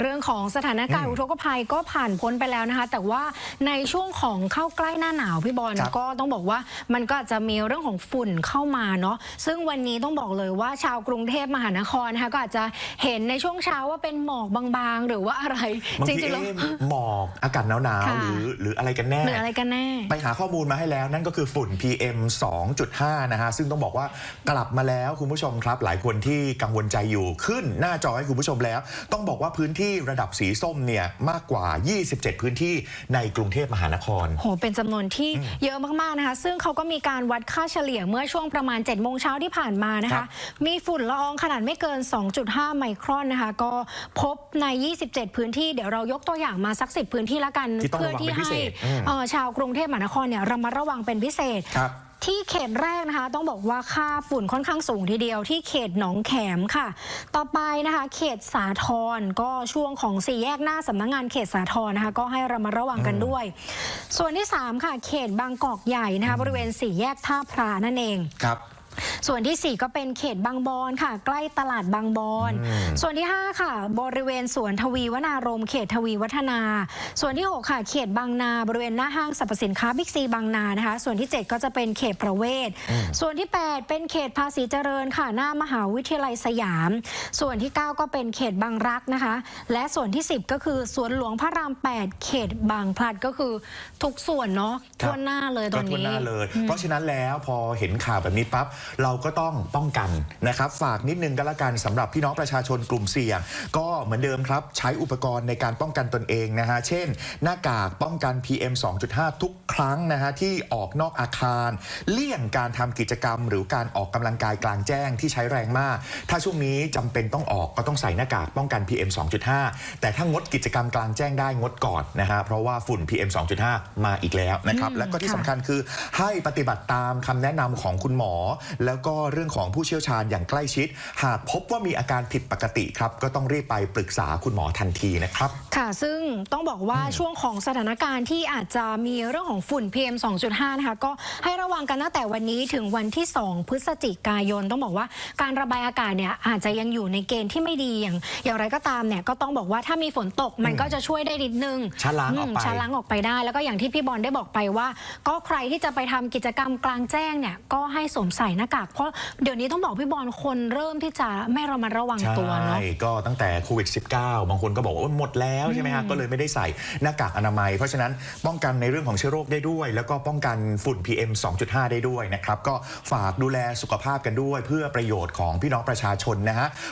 เรื่องของสถานการณ์อืมอุทกภัยก็ผ่านพ้นไปแล้วนะคะ แต่ว่าในช่วงของเข้าใกล้หน้าหนาวพี่บอลครับก็ต้องบอกว่ามันก็อาจจะมีเรื่องของฝุ่นเข้ามาเนาะซึ่งวันนี้ต้องบอกเลยว่าชาวกรุงเทพมหานครนะคะก็อาจจะเห็นในช่วงเช้าว่าเป็นหมอกบางๆ หรือว่าอะไรบางจทีริงๆแล้วเอ๊ะหมอกอากาศหนาวค่ะๆหรือหรืออะไรกันแน่หรืออะไรกันแน่ ไปหาข้อมูลมาให้แล้วนั่นก็คือฝุ่น PM 2.5 นะฮะซึ่งต้องบอกว่ากลับมาแล้วคุณผู้ชมครับ หลายคนที่กังวลใจอยู่ขึ้นหน้าจอให้คุณผู้ชมแล้ว ต้องบอกว่าพื้นที่ระดับสีส้มเนี่ยมากกว่า 27 พื้นที่ในกรุงเทพมหานคร โห เป็นจำนวนที่เยอะมากๆนะคะ ซึ่งเขาก็มีการวัดค่าเฉลี่ยเมื่อช่วงประมาณ7โมงเช้าที่ผ่านมานะครัคะ บ มีฝุ่นละอองขนาดไม่เกิน 2.5 ไมครอนนะคะ ก็พบใน 27 พื้นที่ เดี๋ยวเรายกตัวอย่างมาสัก 10 พื้นที่ละกันที่ต้องเพื่ระวังที่เป็นพิเศษอืม เอ่อชาวกรุงเทพมหานครเนี่ยระมัดระวังเป็นพิเศษ ครับ ที่เขตแรกนะคะ ต้องบอกว่าค่าฝุ่นค่อนข้างสูงทีเดียวที่เขตหนองแขมค่ะ ต่อไปนะคะ เขตสาทรก็ช่วงของสี่แยกหน้าสำนักงานเขตสาทรนะคะ ก็ให้ระมัดระวังกันด้วย ส่วนที่ 3 ค่ะ เขตบางกอกใหญ่นะคะ บริเวณสี่แยกท่าพระนั่นเองครับ ส่วนที่ 4 ก็เป็นเขตบางบอนค่ะ ใกล้ตลาดบางบอนอืมส่วนที่ 5 ค่ะ บริเวณสวนทวีวนารมณ์เขตทวีวัฒนา ส่วนที่ 6 ค่ะ เขตบางนา บริเวณหน้าห้างสรรพสินค้าบิ๊กซีบางนานะคะ ส่วนที่ 7 ก็จะเป็นเขตประเวศ ส่วนที่ 8 เป็นเขตภาษีเจริญค่ะ หน้ามหาวิทยาลัยสยาม ส่วนที่ 9 ก็เป็นเขตบางรักนะคะ และส่วนที่ 10 ก็คือสวนหลวงพระราม 8 เขตบางพลัดก็คือทุกส่วนเนาะครับทั่วหน้าเลยตก็อนทั่วนี้หน้าเลย เพราะฉะนั้นแล้วพอเห็นข่าวแบบนี้ปั๊บเราก็ต้องป้องกันนะครับ ฝากนิดนึงก็แล้วกันสำหรับพี่น้องประชาชนกลุ่มเสี่ยง ก็เหมือนเดิมครับ ใช้อุปกรณ์ในการป้องกันตนเองนะฮะเช่น หน้ากากป้องกัน PM 2.5 ทุกครั้งนะฮะที่ออกนอกอาคาร เลี่ยงการทำกิจกรรม หรือการออกกำลังกายกลางแจ้งที่ใช้แรงมาก ถ้าช่วงนี้จำเป็นต้องออกก็ต้องใส่หน้ากากป้องกัน PM 2.5 แต่ถ้างดกิจกรรมกลางแจ้งได้งดก่อนนะฮะเพราะว่าฝุ่น PM 2.5 มาอีกแล้วนะครับอืมและก็ที่ค่ะสำคัญคือให้ปฏิบัติตามคำแนะนำของคุณหมอแล้วก็เรื่องของผู้เชี่ยวชาญอย่างใกล้ชิด หากพบว่ามีอาการผิดปกติครับ ก็ต้องรีบไปปรึกษาคุณหมอทันทีนะครับ ค่ะ ซึ่งต้องบอกว่าช่วงของสถานการณ์ที่อาจจะมีเรื่องของฝุ่น PM 2.5 นะคะ ก็ให้ระวังกันตั้งแต่วันนี้ถึงวันที่ 2 พฤศจิกายน ต้องบอกว่าการระบายอากาศเนี่ยอาจจะยังอยู่ในเกณฑ์ที่ไม่ดีอย่าง อย่างไรก็ตามเนี่ยก็ต้องบอกว่าถ้ามีฝนตกมันก็จะช่วยได้นิดนึงชะล้างออกไปมชะล้างออกไปได้ แล้วก็อย่างที่พี่บอลได้บอกไปว่า ก็ใครที่จะไปทำกิจกรรมกลางแจ้งเนี่ยก็ให้สวมใส่หน้ากาก เพราะเดี๋ยวนี้ต้องบอกพี่บอลคนเริ่มที่จะไม่ระมัดระวังตัวเนาะ ใช่ ก็ตั้งแต่โควิด -19 บางคนก็บอกว่าโอ๊ยหมดแล้วใช่ไหมฮะ ก็เลยไม่ได้ใส่หน้ากากอนามัย เพราะฉะนั้นป้องกันในเรื่องของเชื้อโรคได้ด้วย แล้วก็ป้องกันฝุ่น PM 2.5 ได้ด้วยนะครับ ก็ฝากดูแลสุขภาพกันด้วย เพื่อประโยชน์ของพี่น้องประชาชนนะฮะ